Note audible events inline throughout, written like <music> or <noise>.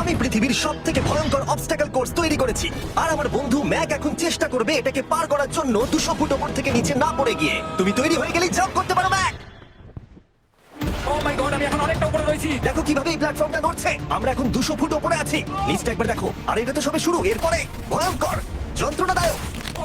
আমি পৃথিবীর সব থেকে ভয়ঙ্কর অবস্টাকল কোর্স তৈরি করেছি। আর আমার বন্ধু ম্যাক এখন চেষ্টা করবে এটাকে পার করার জন্য দুশো ফুট ওপর থেকে নিচে না পড়ে গিয়ে। তুমি তৈরি হয়ে গেলেই জাম্প করতে পারো ম্যাক! গড আমি এখন অনেকটা উপরে রয়েছি। দেখো কীভাবে এই প্ল্যাটফর্মটা নড়ছে। আমরা এখন দুশো ফুট ওপরে আছি। নিচটা একবার দেখো। আর এটা তো সবে শুরু এরপরে ভয়ঙ্কর যন্ত্রণাদায়ক।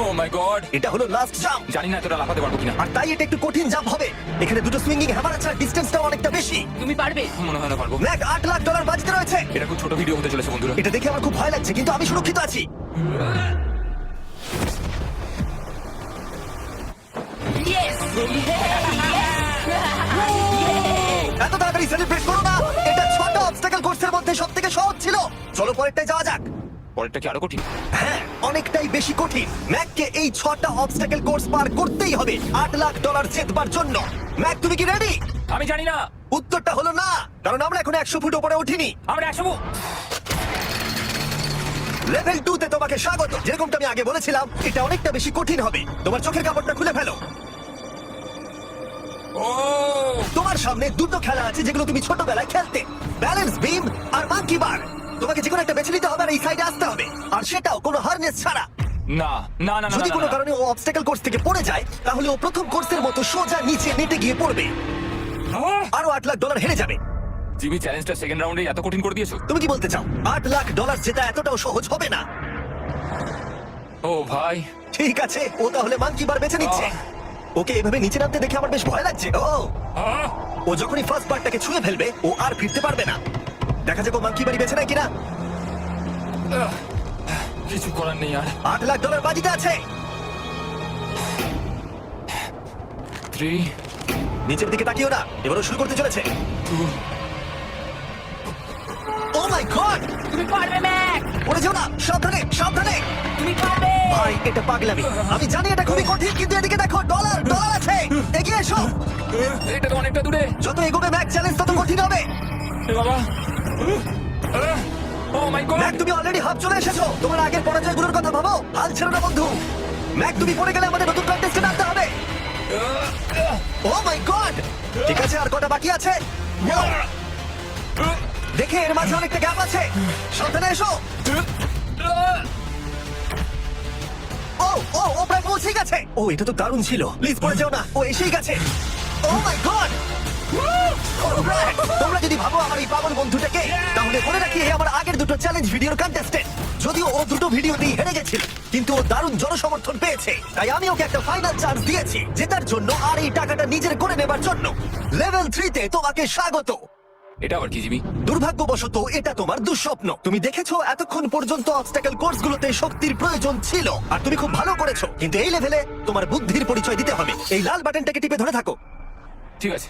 ও মাই গড এটা হলো লাস্ট জাম্প জানি না এতটা লাফাতে পারব কিনা। আর তাই এটা একটু কঠিন জাম্প হবে। এখানে দুটো সুইঙ্গিং হ্যামার আছে আর ডিস্টেন্সটা অনেকটা বেশি। তুমি পারবে। মনে হয় না পারব। ম্যাক আট লাখ ডলার বাজিতে রয়েছে। এটা খুব ছোট ভিডিও হতে চলেছে বন্ধুরা। এটা দেখে আমার খুব ভয় লাগছে কিন্তু আমি সুরক্ষিত আছি। <laughs> এত তাড়াতাড়ি সেলিব্রেট করো না। এটা ছটা অবস্টাকেল কোর্সের মধ্যে সব থেকে সহজ ছিল। চলো পরেরটায় যাওয়া যাক। পরেরটা কি আরও কঠিন? হ্যাঁ অনেকটাই বেশি কঠিন। ম্যাককে এই ছটা অবস্টাকেল কোর্স পার করতেই হবে। আট লাখ ডলার জেতবার জন্য। ম্যাক তুমি কি রেডি আমি জানি না। উত্তরটা হলো না কারণ আমরা এখন একশো ফুট উপরে উঠিনি। আমরা একশো লেভেল টু তে তোমাকে স্বাগত। যেরকমটা আমি আগে বলেছিলাম এটা অনেকটা বেশি কঠিন হবে। তোমার চোখের কাপড়টা খুলে ফেলো। ও! তোমার সামনে দুটো খেলা আছে যেগুলো তুমি ছোটবেলায় খেলতে। ব্যালেন্স বিম আর মাঙ্কি বার তোমাকে যে কোনো একটা বেছে নিতে হবে আর এই সাইডে আসতে হবে। আর সেটাও কোনো হারনেস ছাড়া। না না না না যদি না, কোনো না। কারণে ও অবস্টাকেল কোর্স থেকে পড়ে যায় তাহলে ও প্রথম কোর্সের মতো সোজা নিচে নেটে গিয়ে পড়বে। আহ! আরও আট লাখ ডলার হেরে যাবে। জিমি চ্যালেঞ্জটা সেকেন্ড রাউন্ডে এত কঠিন করে দিয়েছ? তুমি কি বলতে চাও? আট লাখ ডলার জেতা এতটাও সহজ হবে না। ও ভাই। ঠিক আছে ও তাহলে মাঙ্কি বার বেছে নিচ্ছে। ওকে এভাবে নিচে নামতে দেখে আমার বেশ ভয় লাগছে। ও। আহ! ও যখনই ফার্স্ট পার্টটাকে ছুঁয়ে ফেলবে ও আর ফিরতে পারবে না। দেখা যাক ও মাঙ্কি বাড়ি বেছে নেয় কিনা। আহ! কিছু করার নেই আর। আট লাখ ডলার বাজিতে আছে। থ্রি নিচের দিকে তাকিও না এবারও শুরু করতে চলেছে। ও মাই গড তুমি পারবে ম্যাক! পড়ে যাও না সাবধানে সাবধানে! তুমি পারবে! ভাই এটা পাগলামি। আমি জানি এটা খুবই কঠিন কিন্তু এদিকে দেখো ডলার ডলার আছে! এগিয়ে এসো! এটা তো অনেকটা দূরে। যত এগোবে ম্যাক চ্যালেঞ্জ তত কঠিন হবে। বাবা ও মাই গড ম্যাক, তুমি অলরেডি হাফ চলে এসেছ। তোমার আগের পরাজয়গুলোর কথা ভাবো। হাল ছেড়ো না, বন্ধু। ম্যাক, তুমি পড়ে গেলে আমাদের নতুন কন্টেস্টে নামতে হবে। ও মাই গড ঠিক আছে, আর কটা বাকি আছে! দেখে এর মাঝে অনেকটা গ্যাপ আছে। সাবধানে এসো। ও ও ও প্রায় পৌঁছে গেছে। ও, এটা তো দারুণ ছিল। প্লিজ পড়ে যাও না। ও এসেই গেছে। ও মাই গড তোমরা যদি ভাবো আমার এই পাগল বন্ধুটাকে তাহলে মনে রাখি এ আমার আগের দুটো চ্যালেঞ্জ ভিডিওর কন্টেস্টেন্ট যদিও ও দুটো ভিডিওতেই হেরে গেছিল কিন্তু ও দারুণ জনসমর্থন পেয়েছে। তাই আমি ওকে একটা ফাইনাল চান্স দিয়েছি জেতার জন্য আর এই টাকাটা নিজের করে নেবার জন্য। লেভেল থ্রিতে তোমাকে স্বাগত। এটা আবার কি জিমি? দুর্ভাগ্যবশত এটা তোমার দুঃস্বপ্ন। তুমি দেখেছ এতক্ষণ পর্যন্ত অবস্টাকেল কোর্সগুলোতে শক্তির প্রয়োজন ছিল আর তুমি খুব ভালো করেছ কিন্তু এই লেভেলে তোমার বুদ্ধির পরিচয় দিতে হবে। এই লাল বাটনটাকে টিপে ধরে থাকো। ঠিক আছে।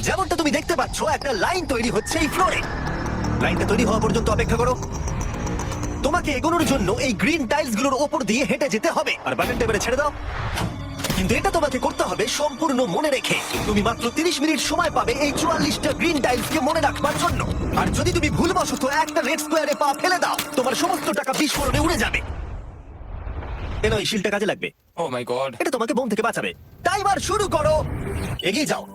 যেমনটা তুমি দেখতে পাচ্ছ, একটা লাইন তৈরি হচ্ছে এই ফ্লোরে লাইনটা তৈরি হওয়া পর্যন্ত অপেক্ষা করো। তোমাকে এগোনোর জন্য এই গ্রিন টাইলসগুলোর ওপর দিয়ে হেঁটে যেতে হবে। আর বাটনটা এবারে ছেড়ে দাও। কিন্তু এটা তোমাকে করতে হবে সম্পূর্ণ মনে রেখে। তুমি মাত্র 30 মিনিট সময় পাবে এই চুয়াল্লিশটা গ্রিন টাইলস কে মনে রাখবার জন্য। আর যদি তুমি ভুলবশত একটা রেড স্কোয়ারে পা ফেলে দাও, তোমার সমস্ত টাকা বিস্ফোরণে উড়ে যাবে। এই শিলটা কাজে লাগবে। ও মাই গড এটা তোমাকে বোম থেকে বাঁচাবে। টাইমার শুরু করো। এগিয়ে যাও।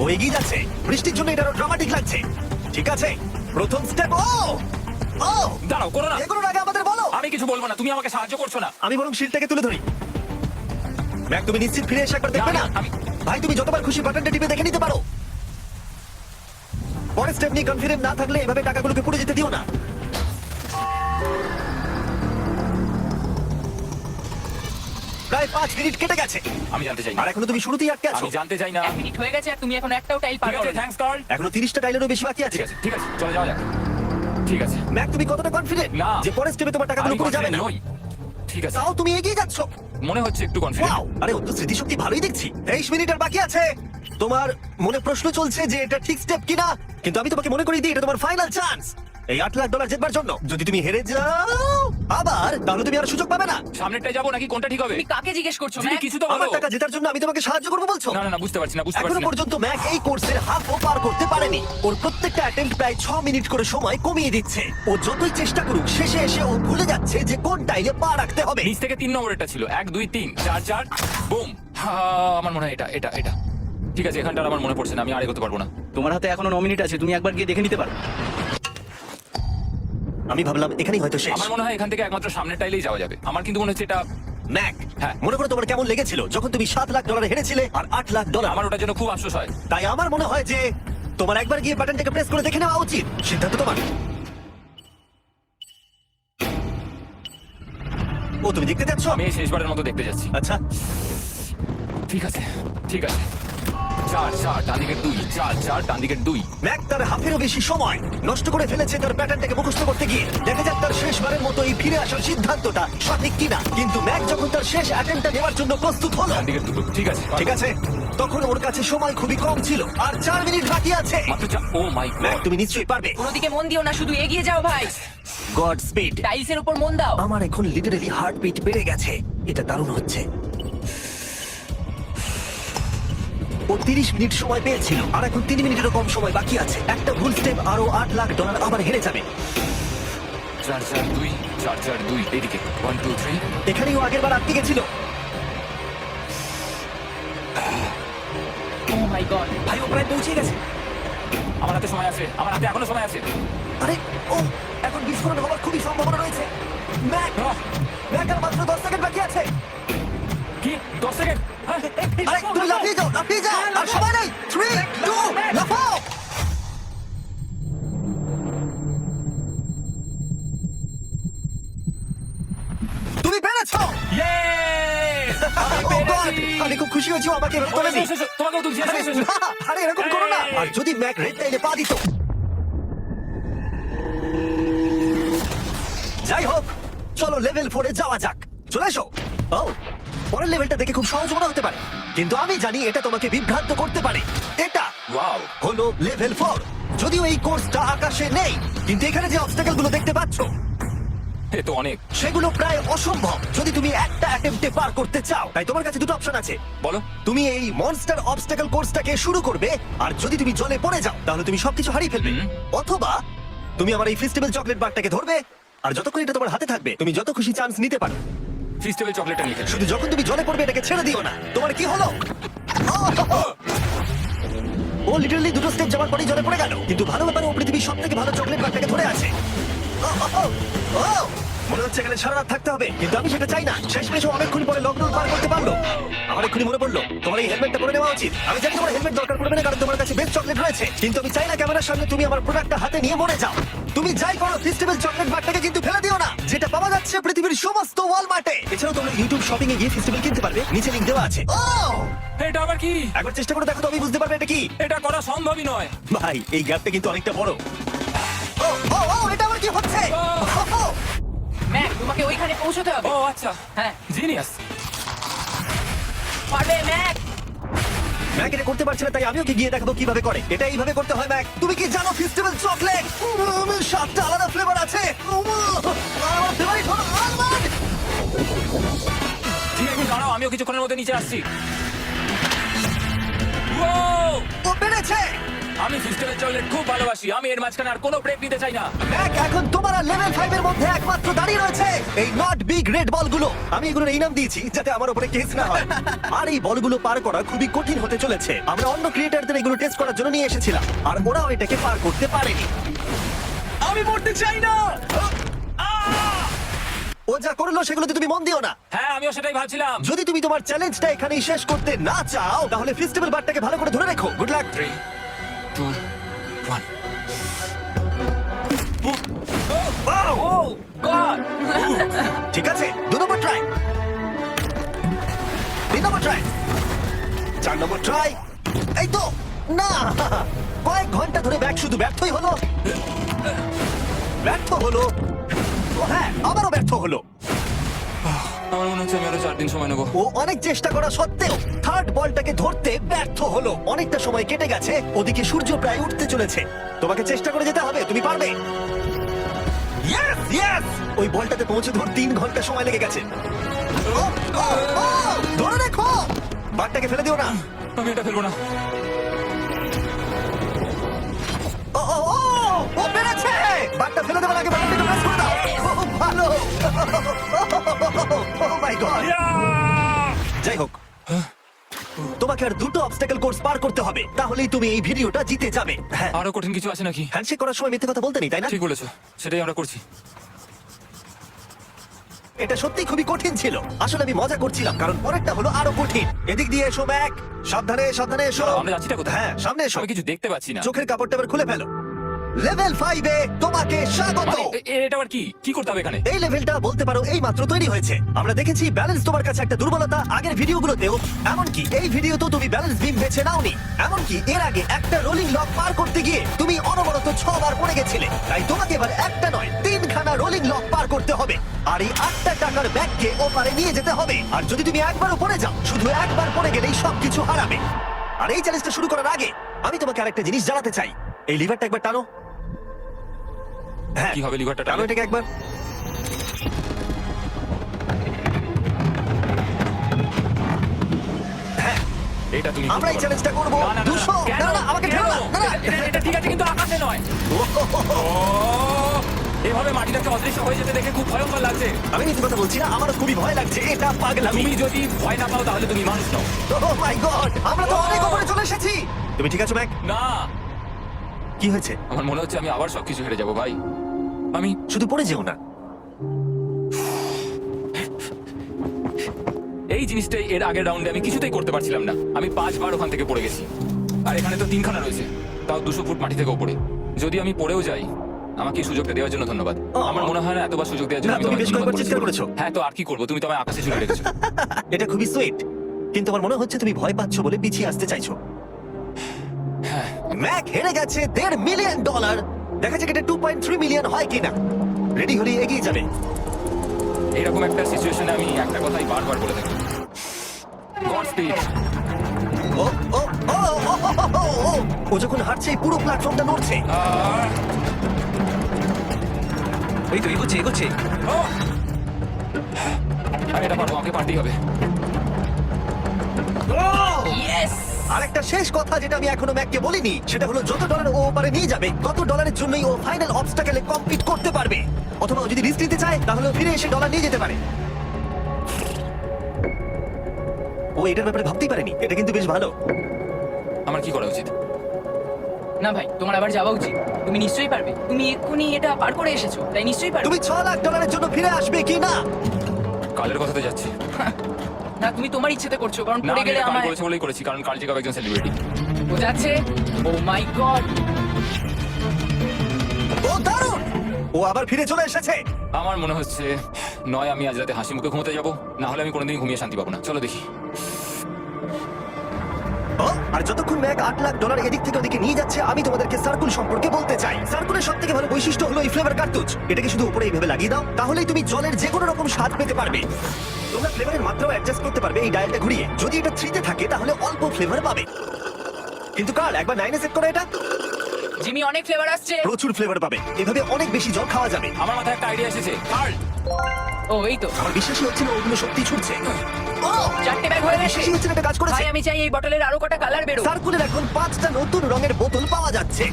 ও এগিয়ে যাচ্ছে। বৃষ্টির জন্য এটা ড্রামাটিক লাগছে। ঠিক আছে। প্রথম স্টেপ ও! ও! দাঁড়াও করো না। এগুলোর আগে আমাদের বলো। আমি কিছু বলব না তুমি আমাকে সাহায্য করছ না। আমি বরং শিলটাকে তুলে ধরি। ম্যাক তুমি নিশ্চিত ফিরে এসে একবার দেখবে না? না, ভাই তুমি যতবার খুশি বাটনটা টিপে দেখে নিতে পারো। পরের স্টেপ নিয়ে কনফিডেন্ট না থাকলে এভাবে টাকাগুলোকে পুড়ে যেতে দিও না। প্রায় পাঁচ মিনিট কেটে গেছে। আমি জানতে চাই না। আর এখনও তুমি শুরুতেই আটকে আছো। আমি জানতে চাই না। এক মিনিট হয়ে গেছে আর তুমি এখন একটাও টাইল পারবে আছে থ্যাঙ্কস কার্ল এখনও তিরিশটা টাইলেরও বেশি বাকি আছে। ঠিক আছে চলে যাওয়া যাক। ঠিক আছে। ম্যাক তুমি কতটা কনফিডেন্ট না। যে পরের স্টেপে তোমার টাকাগুলো পুড়ে যাবে না। ঠিক আছে। তাও তুমি এগিয়ে যাচ্ছ? মনে হচ্ছে একটু ওয়াও! কনফিডেন্ট আরে ও তো স্মৃতিশক্তি ভালোই দেখছি। তেইশ মিনিট আর বাকি আছে। তোমার মনে প্রশ্ন চলছে যে এটা ঠিক স্টেপ কিনা? কিন্তু আমি তোমাকে মনে করিয়ে দিই এটা তোমার ফাইনাল চান্স এই আট লাখ ডলার জেতবার জন্য। যদি তুমি হেরে যাও আবার তাহলে তুমি আর সুযোগ পাবে না। সামনেরটাই যাব নাকি কোনটা ঠিক হবে? তুমি কাকে জিজ্ঞেস করছ ম্যাক কিছু তো বলো। আমার টাকা জেতার জন্য আমি তোমাকে সাহায্য করব বলছো? না না না বুঝতে পারছি না বুঝতে পারছি না। পর্যন্ত ম্যাক এই কোর্সের হাফও পার করতে পারেনি। ওর প্রত্যেকটা অ্যাটেম্প প্রায় ছ মিনিট করে সময় কমিয়ে দিচ্ছে। ও যতই চেষ্টা করুক শেষে এসে ও ভুলে যাচ্ছে যে কোন টাইলে পা রাখতে হবে। নিচ থেকে তিন নম্বর এটা ছিল। এক দুই তিন চার চার বুম আমার মনে হয় এটা এটা এটা। ঠিক আছে এখানটা আর আমার মনে পড়ছে না আমি আর এগোতে পারব না। তোমার হাতে এখনও ন মিনিট আছে তুমি একবার গিয়ে দেখে নিতে পারো। আমি ভাবলাম এখানেই হয়তো শেষ। আমার মনে হয় এখান থেকে একমাত্র সামনের টাইলেই যাওয়া যাবে। আমার কিন্তু মনে হচ্ছে এটা ম্যাক হ্যাঁ। মনে করো তোমার কেমন লেগেছিল? যখন তুমি সাত লাখ ডলার হেরেছিলে আর আট লাখ ডলার আমার ওটার জন্য খুব আফসোস হয়। তাই আমার মনে হয় যে তোমার একবার গিয়ে বাটনটাকে প্রেস করে দেখে নেওয়া উচিত। সিদ্ধান্ত তোমার। ও তুমি দেখতে যাচ্ছ? আমি এই শেষবারের মতো দেখতে যাচ্ছি। আচ্ছা। ঠিক আছে ঠিক আছে। চার চার ডান দিকের দুই চার চার ডান দিকের দুই। ম্যাক তার হাফেরও বেশি সময় নষ্ট করে ফেলেছে তার প্যাটার্নটাকে মুখস্থ করতে গিয়ে। দেখা যাক তার শেষবারের মতো এই ফিরে আসার সিদ্ধান্তটা সঠিক কিনা। কিন্তু ম্যাক যখন তার শেষ অ্যাটেম্পটা নেওয়ার জন্য প্রস্তুত হলো ডান দিকের দুটো ঠিক আছে। ঠিক আছে? তখন ওর কাছে সময় খুবই কম ছিল আর চার মিনিট বাকি আছে। মাত্র চার ও মাই ম্যাক গড তুমি নিশ্চয়ই পারবে। কোনো দিকে মন দিও না শুধু এগিয়ে যাও ভাই। Godspeed. টাইলসের উপর মন দাও। আমার এখন লিটারেলি হার্টবিট বেড়ে গেছে। এটা দারুণ হচ্ছে। ও তিরিশ মিনিট সময় পেয়েছিল। আর এখন তিন মিনিটেরও কম সময় বাকি আছে। একটা ভুল স্টেপ আরও আট লাখ ডলার আবার হেরে যাবে। চার চার দুই চার চার দুই এদিকে। ওয়ান টু থ্রি এখানেই ও আগের বার আটকে গেছিল। ও মাই গড ভাই ও প্রায় পৌঁছে গেছে। আমার হাতে সময় আছে আমার হাতে এখনও সময় আছে। আরে ও এখন বিস্ফোরণ হওয়ার খুবই সম্ভাবনা রয়েছে। ম্যাক ম্যাক আর মাত্র দশ সেকেন্ড বাকি আছে। কি? দশ সেকেন্ড। আরে তুমি লাফিয়ে যাও লাফিয়ে যাও আর সময় নেই থ্রি টু লাফাও। তুমি পেরেছ! আমি <laughs> God! পেরেছি! আমি খুব খুশি হয়েছি আমাকে এভাবে তোলেনি। এসো, এসো, এসো, তোমাকেও তুলছি এসো, আরে এসো, এসো। না, আরে এরকম করো না! আর যদি ম্যাক রেড টাইলে পা দিত। যাই হোক চলো লেভেল ফোরে যাওয়া যাক। চলে এসো। ও পরের লেভেলটা দেখে খুব সহজ মনে হতে পারে। কিন্তু আমি জানি এটা তোমাকে বিভ্রান্ত করতে পারে। এটা Wow! হলো লেভেল ফোর যদিও এই কোর্সটা আকাশে নেই কিন্তু এখানে যে অবস্টাকেলগুলো দেখতে পাচ্ছ এ তো অনেক। সেগুলো প্রায় অসম্ভব। যদি তুমি একটা অ্যাটেম্পটে পার করতে চাও তাই তোমার কাছে দুটো অপশন আছে। বলো। তুমি এই মনস্টার অবস্টাকল কোর্সটাকে শুরু করবে আর যদি তুমি জলে পড়ে যাও তাহলে তুমি সবকিছু হারিয়ে ফেলবে। অথবা তুমি আমার এই ফেস্টিভ্যাল চকলেট বারটাকে ধরবে আর যতক্ষণ এটা তোমার হাতে থাকবে তুমি যত খুশি চান্স নিতে পারো। ফিস্টেবল চকলেটটা নিয়ে শুধু যখন তুমি জলে পড়বে, এটাকে ছেড়ে দিও না। তোমার কি হলো! ও লিটারালি দুটো স্টেপ যাওয়ার পরেই জলে পড়ে গেল। কিন্তু ভালো ব্যাপারে, ও পৃথিবীর সব থেকে ভালো চকলেট বারটাকে ধরে আছে! মনে হচ্ছে এখানে সারা রাত থাকতে হবে, কিন্তু আমি সেটা চাই না। শেষ মেশ অনেকক্ষণ পরে লকডাউন পার করতে পারল। আমার এক্ষুনি মনে পড়ল, তোমার এই হেলমেটটা পরে নেওয়া উচিত। আমি জানি তোমার হেলমেট দরকার পড়বে না, কারণ তোমার কাছে বেস্ট চকলেট রয়েছে। কিন্তু আমি চাই না ক্যামেরার সামনে তুমি আমার প্রোডাক্টটা হাতে নিয়ে মরে যাও। তুমি যাই করো ফেস্টিভ্যাল চকলেট বারটাকে কিন্তু ফেলে দিও না যেটা পাওয়া যাচ্ছে পৃথিবীর সমস্ত ওয়ালমার্টে এছাড়াও তোমরা ইউটিউব শপিং এ গিয়ে ফেস্টিভ্যাল কিনতে পারবে নিচে লিংক দেওয়া আছে। ও! এটা আবার কি? একবার চেষ্টা করে দেখো তো আমি বুঝতে পারবে এটা কি। এটা করা সম্ভবই নয়। ভাই এই গ্যাপটা কিন্তু অনেকটা বড়। ও ও ও এটা আবার কি হচ্ছে? ও, ম্যাক তোমাকে ওইখানে পৌঁছতে হবে। ও আচ্ছা। হ্যাঁ। জিনিয়াস পারবে ম্যাক ম্যাক এটা করতে পারছে না তাই আমি ওকে গিয়ে দেখাবো কীভাবে করে? এটা এইভাবে করতে হয় ম্যাক তুমি কি জানো ফেস্টিভ্যাল চকলেট সাতটা আলাদা ফ্লেভার আছে। আমার ফেভারিট হলো আলমন্ড ঠিক আছে দাঁড়াও আমিও কিছুক্ষণের মধ্যে নিচে আসছি! ও পেরেছে! আমি ফিস্টেবল চকলেট খুব ভালোবাসি। আমি এর মাঝখানে আর কোনো ব্রেক নিতে চাই না। ম্যাক এখন তোমার আর লেভেল 5 এর মধ্যে একমাত্র দাঁড়িয়ে রয়েছে এই নট বিগ রেড বলগুলো আমি এগুলোর এই নাম দিয়েছি যাতে আমার উপরে কেস না হয়। আর এই বলগুলো পার করা খুবই কঠিন হতে চলেছে। আমরা অন্য ক্রিয়েটারদের এগুলো টেস্ট করার জন্য নিয়ে এসেছিলাম। আর ওরাও এটাকে পার করতে পারেনি। আমি মরতে চাই না! ও যা করল সেগুলোতে তুমি মন দিও না। হ্যাঁ আমিও সেটাই ভাবছিলাম। যদি তুমি তোমার চ্যালেঞ্জটা এখানেই শেষ করতে না চাও তাহলে ফেস্টিভ্যাল বারটাকে ভালো করে ধরে রেখো। Good luck three two one oh god ঠিক আছে দু নম্বর ট্রাই তিন নম্বর ট্রাই চার নম্বর ট্রাই এই তো না কয়েক ঘণ্টা ধরে ব্যাগ শুধু ব্যর্থই হলো। ব্যর্থ হলো। ও হ্যাঁ আবারও ব্যর্থ হলো। আমার মনে হচ্ছে আমি আরও চার দিন সময় নেব। ও অনেক চেষ্টা করা সত্ত্বেও থার্ড বলটাকে ধরতে ব্যর্থ হলো। অনেকটা সময় কেটে গেছে ওদিকে সূর্য প্রায় উঠতে চলেছে। তোমাকে চেষ্টা করে যেতে হবে তুমি পারবে। ইয়েস ইয়েস ওই বলটাতে পৌঁছে ধর তিন ঘণ্টা সময় লেগে গেছে। ও, ও, ও, ধরে রেখো! বারটাকে ফেলে দিও না। আমি এটা ফেলব না। ও ও ও! ও পেরেছে! বারটা ফেলে দেওয়ার আগে বাটনটা প্রেস করে দাও। ও ভালো। Oh my god. যাই হোক তোমাকে আর দুটো অবস্টাকেল কোর্স পার করতে হবে। তাহলেই তুমি এই ভিডিওটা জিতে যাবে। হ্যাঁ। আরও কঠিন কিছু আছে নাকি? হ্যান্ডশেক করার সময় মিথ্যে কথা বলতে নেই তাই না? ঠিক বলেছ। সেটাই আমরা করছি। এটা সত্যি খুবই কঠিন ছিল। আসলে আমি মজা করছিলাম কারণ পরেরটা হলো আরও কঠিন। এদিক দিয়ে এসো ম্যাক। সাবধানে সাবধানে এসো। আমরা যাচ্ছিটা কোথায়? হ্যাঁ সামনে এসো। আমি কিছু দেখতে পাচ্ছি না। চোখের কাপড়টা এবার খুলে ফেলো। লেভেল ফাইভে তোমাকে স্বাগত। মানে, এ- এ- এটা আবার কি? কি করতে হবে এখানে? এই লেভেলটা বলতে পারো এই মাত্র তৈরি হয়েছে। আমরা দেখেছি ব্যালেন্স তোমার কাছে একটা দুর্বলতা আগের ভিডিওগুলোতেও। এমনকি এই ভিডিওতেও তুমি ব্যালেন্স বিম বেছে নাওনি। এমনকি এর আগে একটা রোলিং লক পার করতে গিয়ে তুমি অনবরত ছবার পড়ে গেছিলে। তাই তোমাকে এবার একটা নয় তিনখানা রোলিং লক পার করতে হবে। আর এই আটটা টাকার ব্যাগকে ওপারে নিয়ে যেতে হবে। আর যদি তুমি একবারও পড়ে যাও শুধু একবার পড়ে গেলেই সবকিছু হারাবে। আর এই চ্যালেঞ্জটা শুরু করার আগে আমি তোমাকে আরেকটা জিনিস জানাতে চাই। এই লিভারটা একবার টানো। হ্যাঁ কি হবে লিভারটা টানো এটাকে একবার এটা তুমি আমরা এই চ্যালেঞ্জটা করব। না, না, না, না, 200 না না আমাকে ঠেলো না না না। এটা- এটা ঠিক আছে কিন্তু আকাশে নয়। এভাবে মাটিটাকে অদৃশ্য হয়ে যেতে দেখে খুব ভয়ঙ্কর লাগছে। আমি মিথ্যে কথা বলছি না আমারও খুবই ভয় লাগছে এটা পাগলামি। তুমি যদি ভয় না পাও তাহলে তুমি মানুষ নও। ও মাই গড আমরা তো অনেক উপরে চলে এসেছি। তুমি ঠিক আছো ম্যাক? না। কি হয়েছে? আমার মনে হচ্ছে আমি আবার সবকিছু হেরে যাব ভাই। আমি শুধু পড়ে যেও না। এই জিনিসটাই এর আগের রাউন্ডে আমি কিছুতেই করতে পারছিলাম না। আমি পাঁচবার ওখান থেকে পড়ে গেছি। আর এখানে তো তিনখানা রয়েছে। তাও দুশো ফুট মাটি থেকে ওপরে। যদি আমি পড়েও যাই আমাকে এই সুযোগটা দেওয়ার জন্য ধন্যবাদ। আমার মনে হয় না এতবার সুযোগ দেওয়ার জন্য না, আমি তুমি বেশ ধন্যবাদ কয়েকবার বলেছি। করেছ। হ্যাঁ তো আর কি করব? তুমি তো আমায় আকাশে ঝুলে রেখেছো। <laughs> এটা খুবই সুইট কিন্তু আমার মনে হচ্ছে তুমি ভয় পাচ্ছ বলে পিছিয়ে আসতে চাইছো। ম্যাক হেরে গেছে দেড় মিলিয়ন ডলার দেখা যাক এটা টু পয়েন্ট থ্রি মিলিয়ন হয় কিনা রেডি হলে এগিয়ে যাবে এইরকম একটা সিচুয়েশনে আমি একটা কথাই বারবার বলে থাকি গড স্পিড ও ও ও ও, যখন হাঁটছে পুরো প্ল্যাটফর্মটা নড়ছে এই তো এগোচ্ছে এগোচ্ছে আমি এটা পারব আমাকে পারতেই হবে ইয়েস আরেকটা শেষ কথা যেটা আমি এখনও ম্যাককে বলিনি সেটা হলো যত ডলার ও ওপারে নিয়ে যাবে তত ডলারের জন্যই ও ফাইনাল অবস্টাকেলে কমপ্লিট করতে পারবে। অথবা ও যদি রিস্ক নিতে চায় তাহলে ও ফিরে এসে ডলার নিয়ে যেতে পারে। ও এটার ব্যাপারে ভাবতেই পারেনি। এটা কিন্তু বেশ ভালো। আমার কি করা উচিত? না ভাই তোমার আবার যাওয়া উচিত। তুমি নিশ্চয়ই পারবে। তুমি এক্ষুনি এটা পার করে এসেছ তাই নিশ্চয়ই পারবে। তুমি ছ লাখ ডলারের জন্য ফিরে আসবে কি না? কালের কথাতে যাচ্ছি। না তুমি তোমার ইচ্ছেতে করছ কারণ পড়ে গেলে আমার বলেছে বলেই করেছি কারণ কাল কবে একজন সেলিব্রিটি ও যাচ্ছে ও মাই গড ও দারুণ! ও আবার ফিরে চলে এসেছে। আমার মনে হচ্ছে নয় আমি আজ রাতে হাসি মুখে ঘুমোতে যাব না হলে আমি কোনোদিন ঘুমিয়ে শান্তি পাবো না। চলো দেখি। আর যতক্ষণ ম্যাক আট লাখ ডলার এদিক থেকে ওদিকে নিয়ে যাচ্ছে আমি তোমাদেরকে সার্কুল সম্পর্কে বলতে চাই। সার্কুলের সব থেকে ভালো বৈশিষ্ট্য হলো এই ফ্লেভার কার্তুজ এটাকে শুধু উপরে এইভাবে লাগিয়ে দাও তাহলেই তুমি জলের যে কোনো রকম স্বাদ পেতে পারবে। তোমরা ফ্লেভারের মাত্রাও অ্যাডজাস্ট করতে পারবে এই ডায়ালটা ঘুরিয়ে। যদি এটা থ্রিতে থাকে তাহলে অল্প ফ্লেভার পাবে। কিন্তু কাল একবার নাইনে সেট করো এটা। জিমি অনেক ফ্লেভার আসছে। প্রচুর ফ্লেভার পাবে। এভাবে অনেক বেশি জল খাওয়া যাবে। আমার মাথায় একটা আইডিয়া এসেছে। কার্ল ও এই তো। আমার বিশ্বাসই হচ্ছে না ওগুলো সত্যি ছুটছে। ও চারটে ব্যাগ হয়ে গেছে বিশ্বাসই হচ্ছে না এটা কাজ করেছে। ভাই আমি চাই এই বটলের আরও কটা কালার বেরো সার্কুলের এখন পাঁচটা নতুন রঙের বোতল পাওয়া যাচ্ছে।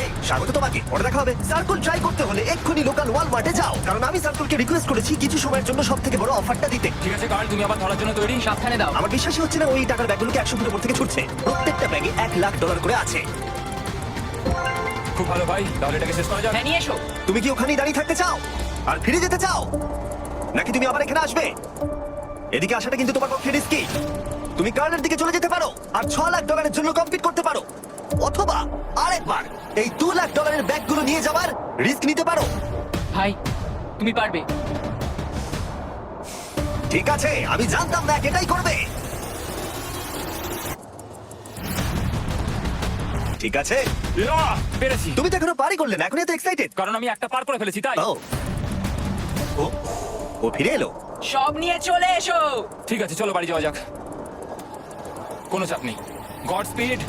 এই স্বাগত তোমাকে পরে দেখা হবে। সার্কুল ট্রাই করতে হলে এক্ষুনি লোকাল ওয়ালমার্টে যাও। কারণ আমি সার্কুলকে রিকোয়েস্ট করেছি কিছু সময়ের জন্য সব থেকে বড় অফারটা দিতে। ঠিক আছে কার্ল তুমি আবার ধরার জন্য তৈরি সাবধানে দাও। আমার বিশ্বাসই হচ্ছে না ওই টাকার ব্যাগগুলোকে একশো ফুটের উপর থেকে ছুটছে। প্রত্যেকটা ব্যাগে এক লাখ ডলার করে আছে। খুব ভালো ভাই তাহলে এটাকে শেষ করা যাক। হ্যাঁ নিয়ে এসো। তুমি কি ওখানেই দাঁড়িয়ে থাকতে চাও? আর ফিরে যেতে চাও? নাকি তুমি আবার এখানে আসবে? এদিকে আসাটা কিন্তু তোমার পক্ষে রিস্কি তুমি কার্লের দিকে চলে যেতে পারো আর ছ লাখ ডলারের জন্য কম্পিট করতে পারো। অথবা আরেকবার এই দু লাখ ডলারের ব্যাগগুলো নিয়ে যাওয়ার রিস্ক নিতে পারো। ভাই তুমি পারবে। ঠিক আছে আমি জানতাম না এটাই করবে। ঠিক আছে! পেরেছি। তুমি তো এখনও পারি করলে না এখন এত এক্সাইটেড কারণ আমি একটা পার করে ফেলেছি তাই? ও। ও ফিরে এলো। সব নিয়ে চলে এসো। ঠিক আছে চলো বাড়ি যাওয়া যাক। কোনো চাপ নেই। God speed.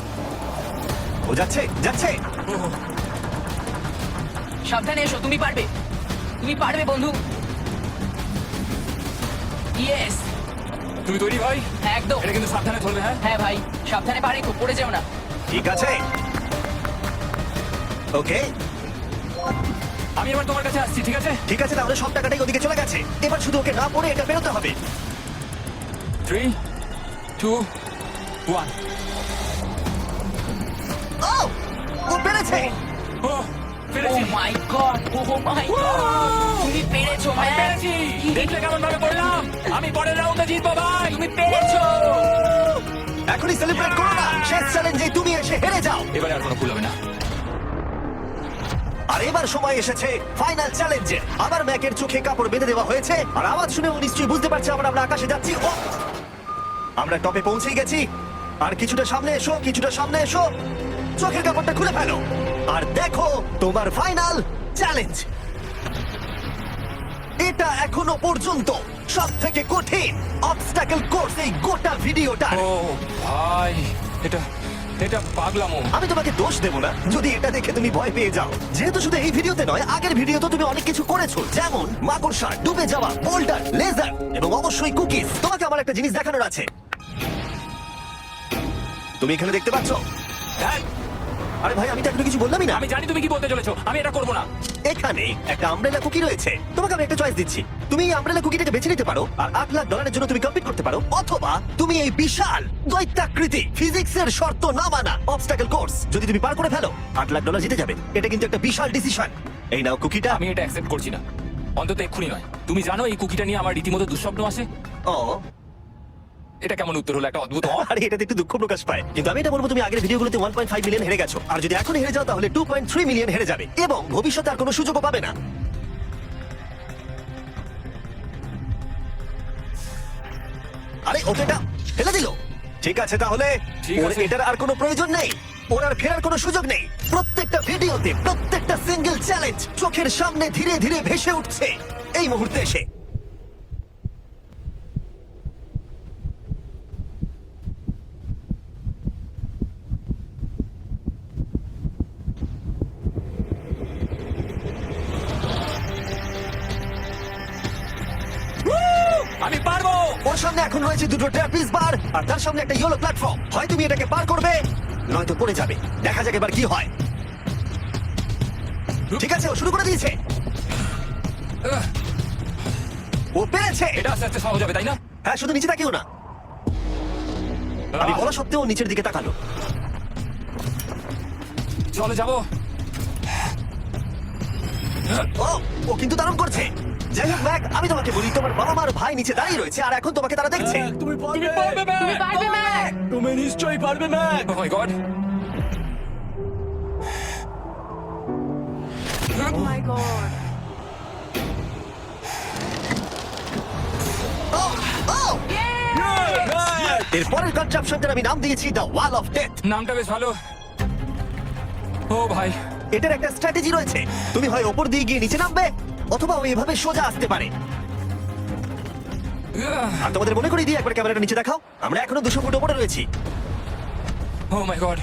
ও যাচ্ছে যাচ্ছে। সাবধানে এসো তুমি পারবে। তুমি পারবে বন্ধু। ইয়েস তুমি তৈরি ভাই? একদম। এটা কিন্তু সাবধানে চলবে হ্যাঁ? হ্যাঁ ভাই সাবধানে পারে খুব পড়ে যাও না। ঠিক আছে। ওকে। আমি এবার তোমার কাছে আসছি ঠিক আছে? ঠিক আছে তাহলে সব টাকাটাই ওদিকে চলে গেছে। এবার শুধু ওকে না পড়ে এটা বেরোতে হবে। থ্রি টু ওয়ান ও ও পেরেছে। ও ও পেরেছি মাই গড ও মাই গড তুমি পেরেছ ম্যান পেরেছি। দেখলে কেমন ভাবে পড়লাম? আমি পরের রাউন্ডে জিতবো ভাই। তুমি পেরেছ। এখনই সেলিব্রেট করো না। শেষ চ্যালেঞ্জে তুমি এসে হেরে যাও। এবারে আর কোনো ভুল হবে না। আর এবার সময় এসেছে ফাইনাল চ্যালেঞ্জের আবার ম্যাকের চোখে কাপড় বেঁধে দেওয়া হয়েছে, আর আওয়াজ শুনে ও নিশ্চয়ই বুঝতে পারছে আমরা আমরা আকাশে যাচ্ছি। ও! আমরা টপে পৌঁছেই গেছি। আর কিছুটা সামনে এসো, কিছুটা সামনে এসো। চোখের কাপড়টা খুলে ফেলো। আর দেখো তোমার ফাইনাল চ্যালেঞ্জ এটা এখনও পর্যন্ত সব থেকে কঠিন অবস্টাকেল কোর্স এই গোটা ভিডিওটা ও, ভাই, এটা এটা পাগলামো। আমি তোমাকে দোষ দেব না। যদি এটা দেখে তুমি ভয় পেয়ে যাও। যেহেতু শুধু এই ভিডিওতে নয় আগের ভিডিওতে তুমি অনেক কিছু করেছ। যেমন মাকড়সা ডুবে যাওয়া বোল্ডার লেজার এবং অবশ্যই কুকিজ। তোমাকে আমার একটা জিনিস দেখানোর আছে। তুমি এখানে দেখতে পাচ্ছ? হ্যাঁ, আরে ভাই আমি তো এখনও কিছু বললামই না। আমি জানি তুমি কি বলতে চলেছো আমি এটা করব না। এখানে একটা আমব্রেলা কুকি রয়েছে। তোমাকে আমি একটা চয়েস দিচ্ছি। তুমি এই আমব্রেলা কুকিটাকে বেছে নিতে পারো আর আট লাখ ডলারের জন্য তুমি কম্পিট করতে পারো অথবা তুমি এই বিশাল দৈত্যাকৃতি ফিজিক্সের শর্ত না মানা অবস্টাকেল কোর্স যদি তুমি পার করে ফেলো আট লাখ ডলার জিতে যাবে। এটা কিন্তু একটা বিশাল ডিসিশন এই নাও কুকিটা আমি এটা অ্যাকসেপ্ট করছি না। অন্তত এক্ষুনি নয়। তুমি জানো এই কুকিটা নিয়ে আমার রীতিমতো দুঃস্বপ্ন আসে ও এটা কেমন উত্তর হলো? একটা অদ্ভুত অ। আরে এটাতে একটু দুঃখ প্রকাশ পায়। কিন্তু আমি এটা বলব তুমি আগের ভিডিওগুলোতে 1.5 মিলিয়ন হেরে গেছো। আর যদি এখন হেরে যাও তাহলে 2.3 মিলিয়ন হেরে যাবে। এবং ভবিষ্যতে আর কোনো সুযোগও পাবে না। আরে ওকে এটা ফেলে দিল। ঠিক আছে তাহলে ঠিক ওর আছে। এটার আর কোনো প্রয়োজন নেই। ওর আর ফেরার কোনো সুযোগ নেই। প্রত্যেকটা ভিডিওতে প্রত্যেকটা সিঙ্গেল চ্যালেঞ্জ চোখের সামনে ধীরে ধীরে ভেসে উঠছে। এই মুহূর্তে এসে সামনে এখন রয়েছে দুটো ট্র্যাপিস বার আর তার সামনে একটা ইয়েলো প্ল্যাটফর্ম হয় তুমি এটাকে পার করবে নয়তো পড়ে যাবে। দেখা যাক এবার কি হয়। ঠিক আছে ও শুরু করে দিয়েছে। ও পেরেছে। এটা আস্তে আস্তে সহজ হবে তাই না? হ্যাঁ শুধু নিচে তাকিও না। আমি বলা সত্ত্বেও ও নিচের দিকে তাকালো। চলে যাব। ও ও কিন্তু দারুণ করছে। যাই হোক ম্যাক আমি তোমাকে বলি তোমার বাবা মার ভাই নিচে দাঁড়িয়ে রয়েছে আর এখন তোমাকে তারা দেখছে। তুমি পারবে। তুমি পারবে ম্যাক। তুমি নিশ্চয়ই পারবে Mack. Oh my god oh my god ও ও এর পরের কনট্রাপশনটার আমি নাম দিয়েছি দ্য ওয়াল অফ ডেথ নামটা বেশ ভালো। ও ভাই। এটার একটা স্ট্র্যাটেজি রয়েছে। তুমি হয় ওপর দিয়ে গিয়ে নিচে নামবে অথবা ও এভাবে সোজা আসতে পারে। আর তোমাদের মনে করিয়ে দিয়ে একবার ক্যামেরাটা নিচে দেখাও। আমরা এখনও দুশো ফুট ওপরে রয়েছি। ও মাই গড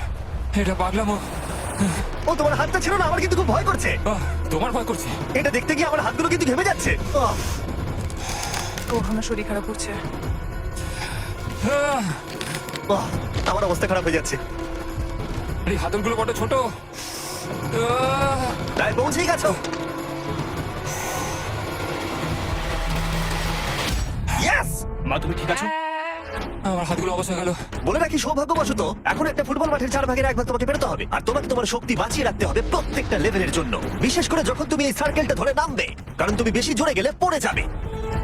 এটা পাগলামো। ও তোমার হাতটা ছিল না আমার কিন্তু খুব ভয় করছে। আহ, তোমার ভয় করছে? এটা দেখতে গিয়ে আমার হাতগুলো কিন্তু ঘেমে যাচ্ছে। আহ, ও আমার শরীর খারাপ করছে। আহ, আহ, আমার অবস্থা খারাপ হয়ে যাচ্ছে। এই হাতলগুলো বড় ছোট। আহ, প্রায় পৌঁছেই গেছো। মা তুমি ঠিক আছো? আমার হাতগুলো অবশ্য গেল। বলে রাখি সৌভাগ্যবশত এখন একটা ফুটবল মাঠের চার ভাগের এক ভাগ তোমাকে বেরোতে হবে আর তোমাকে তোমার শক্তি বাঁচিয়ে রাখতে হবে প্রত্যেকটা লেভেলের জন্য। বিশেষ করে যখন তুমি এই সার্কেলটা ধরে নামবে কারণ তুমি বেশি জোরে গেলে পড়ে যাবে।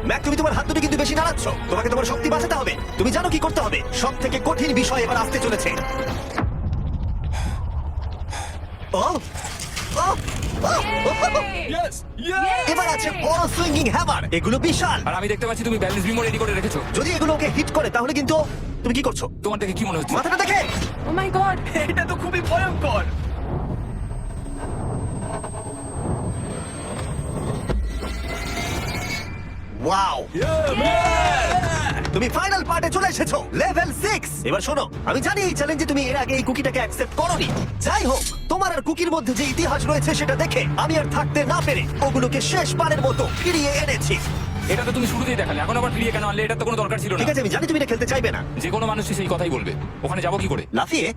ম্যাক তুমি তোমার হাত দুটো কিন্তু বেশি নাড়াচ্ছ তোমাকে তোমার শক্তি বাঁচাতে হবে। তুমি জানো কি করতে হবে? সব থেকে কঠিন বিষয় এবার আসতে চলেছে। ও ও, ও, ও, এবার আছে বড় সুইঙ্গিং হ্যামার এগুলো বিশাল। আর আমি দেখতে পাচ্ছি তুমি ব্যালেন্স বিমো রেডি করে রেখেছো। যদি এগুলো ওকে হিট করে তাহলে কিন্তু তুমি কি করছ? তোমার থেকে কি মনে হচ্ছে? মাথাটা দেখে। ও মাই গড এটা তো খুবই ভয়ঙ্কর। ওয়াও তুমি ফাইনাল পার্টে চলে এসেছ লেভেল সিক্স এবার শোনো, আমি জানি এই চ্যালেঞ্জে তুমি এর আগে এই কুকিটাকে অ্যাকসেপ্ট করোনি। যাই হোক, তোমার আর কুকির মধ্যে যে ইতিহাস রয়েছে সেটা দেখে আমি আর থাকতে না পেরে ওগুলোকে শেষ পারের মতো ফিরিয়ে এনেছি। এটা তো তুমি শুরুতেই দেখালে এখন আবার ফিরিয়ে কেন আনলে এটা তো কোনো দরকার ছিল না। ঠিক আছে আমি জানি তুমি এটা খেলতে চাইবে না। যে কোনো মানুষই সেই কথাই বলবে। ওখানে যাব কি করে? লাফিয়ে?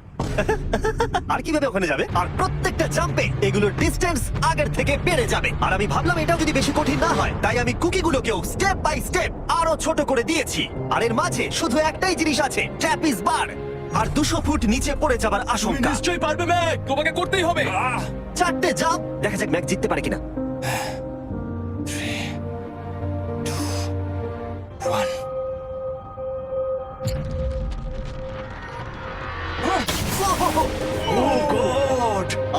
আর কীভাবে ওখানে যাবে? আর প্রত্যেকটা জাম্পে এগুলোর ডিস্টেন্স আগের থেকে বেড়ে যাবে। আর আমি ভাবলাম এটাও যদি বেশি কঠিন না হয় তাই আমি কুকিগুলোকেও স্টেপ বাই স্টেপ আরও ছোট করে দিয়েছি। আর এর মাঝে শুধু একটাই জিনিস আছে ট্যাপিস বার আর দুশো ফুট নিচে পড়ে যাবার আশঙ্কা। নিশ্চয়ই পারবে ম্যাক তোমাকে করতেই হবে। চারটে জাম্প দেখা যাক ম্যাচ জিততে পারে কিনা। <sighs>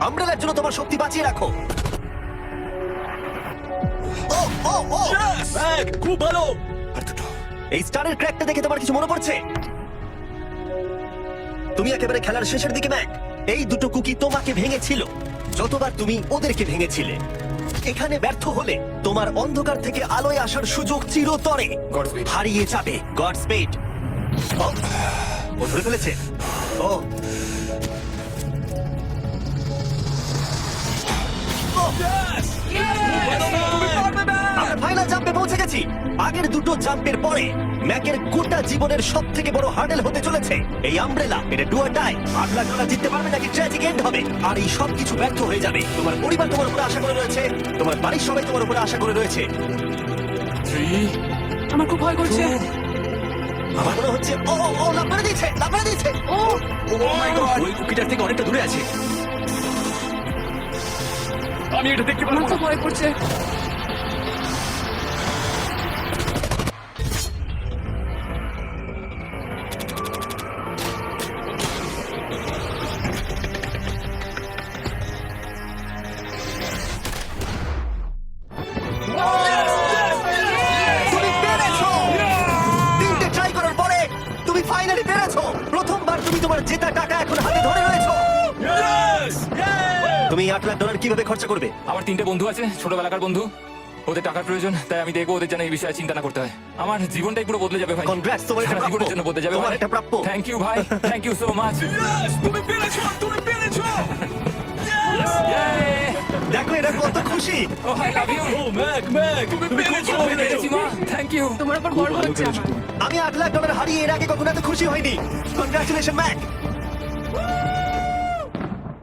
আমব্রেলার জন্য তোমার শক্তি বাঁচিয়ে রাখো। ও ও ও। ম্যাক খুব ভালো। আর দুটো এই স্টারের ক্র্যাকটা দেখে তোমার কিছু মনে পড়ছে? তুমি একেবারে খেলার শেষের দিকে ম্যাক। এই দুটো কুকি তোমাকে ভেঙেছিল। যতবার তুমি ওদেরকে ভেঙেছিলে। এখানে ব্যর্থ হলে তোমার অন্ধকার থেকে আলোয় আসার সুযোগ চিরতরে. হারিয়ে যাবে। গড স্পেড ও ধরে ফেলেছে? ও আমরা ফাইনাল জাম্পে পৌঁছে গেছি। আগের দুটো জাম্পের পরে ম্যাকের গোটা জীবনের সব থেকে বড় হার্ডেল হতে চলেছে। এই আমব্রেলা এটা ডুয়াটাই আট লাখ ডলার জিততে পারবে নাকি ট্র্যাজিক এন্ড হবে। আর এই সব কিছু ব্যর্থ হয়ে যাবে। তোমার পরিবার তোমার উপরে আশা করে রয়েছে। তোমার বাড়ির সবাই তোমার উপরে আশা করে রয়েছে। আমার খুব ভয় করছে। আমার মনে হচ্ছে ও ও, লাভ দিয়েছে করে দিয়েছে। ও ও মাই গড ওই কুকিটার থেকে অনেকটা দূরে আছে। আমি এটা দেখতে পারব না। ভয় লাখ ডলার কীভাবে খরচা করবে? আমার তিনটে বন্ধু আছে ছোটবেলাকার বন্ধু। ওদের টাকার প্রয়োজন তাই আমি দেখব ওদের যেন এই বিষয়ে চিন্তা না করতে হয়। আমার জীবনটাই পুরো বদলে যাবে ভাই। Congrats, তোমার এটা প্রাপ্য। জীবনের জন্য বদলে যাবে তোমার এটা প্রাপ্য। থ্যাংক ইউ ভাই। থ্যাংক ইউ সো মাচ তুমি পেরেছ তুমি পেরেছ। দেখো এটা কত খুশি। ও I love you oh Mack Mack তুমি পেরেছ পেরেছি মা। থ্যাংক ইউ তোমার উপর গর্ব হচ্ছে আমি আট লাখ ডলার হারিয়ে এর আগে কখনো এত খুশি হইনি। Congratulation Mac